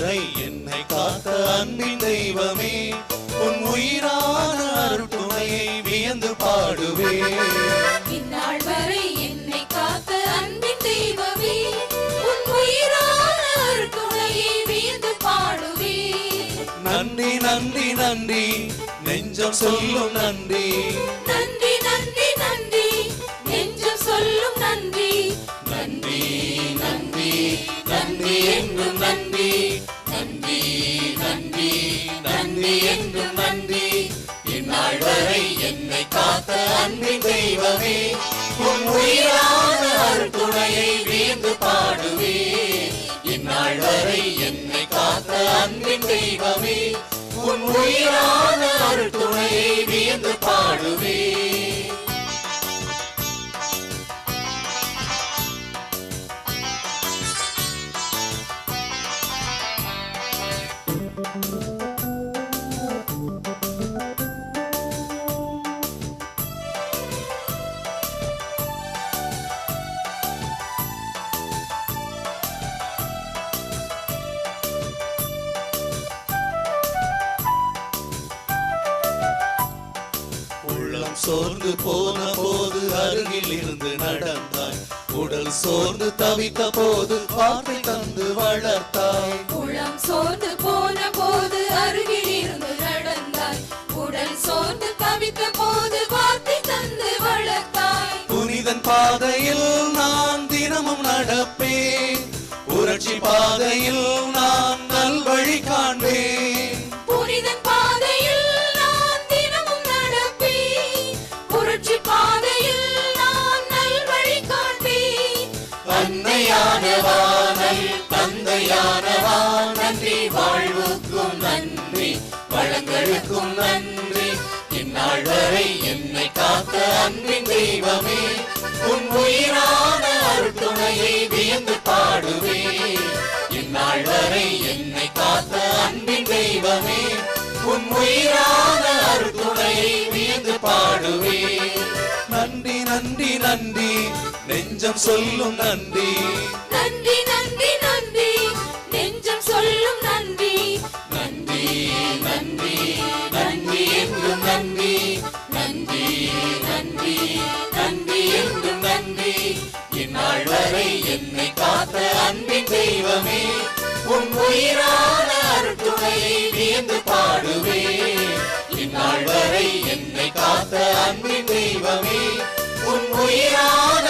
வரை என்னை காத்த அன்பின் தெய்வமே உன் உயிரான அருட்டுணையை வியந்து பாடுவே. இந்நாள் வரை என்னை காத்த அன்பின் தெய்வமே உன் உயிரான அருட்துணையை வியந்து பாடுவே. நன்றி நன்றி நன்றி. நெஞ்சம் சொல்லும் நன்றி. நன்றி. இந்நாள் வரை என்னை காத்த அன்பின் தெய்வமே உன் உயிரான அருட்டுணையை வியந்து பாடுவே. இந்நாள் வரை என்னை காத்த அன்பின் தெய்வமே உன் உயிரான சோர்ந்து போன போது அருகில் இருந்து நடந்தாய். உடல் சோர்ந்து தவித்த போது வார்த்தை தந்து வளர்த்தாய். உளம் சோர்ந்து போன போது அருகில் இருந்து நடந்தாய். உடல் சோர்ந்து தவித்த போது வார்த்தை தந்து வளர்த்தாய். புனிதன் பாதையில் நான் தினமும் நடப்பேன். புரட்சி பாதையில் நான் வளங்களுக்கும் நன்றி. இந்நாள் வரை என்னை காத்த அன்பின் தெய்வமே உன் உயிரான அருட்டுணையை வியந்து பாடுவே. இந்நாள் வரை என்னை காத்த அன்பின் தெய்வமே உன் உயிரான அருட்டுணையை வியந்து பாடுவே. நன்றி நன்றி நன்றி. நெஞ்சம் சொல்லும் நன்றி. நன்றி நன்றி நன்றி என்றும் நன்றி. இந்நாள் வரை என்னை காத்த அன்பின் தெய்வமே உன் உயிரான அருட்டுணையை வியந்து பாடுவே. இந்நாள் வரை என்னை காத்த அன்பின் தெய்வமே உன் உயிரான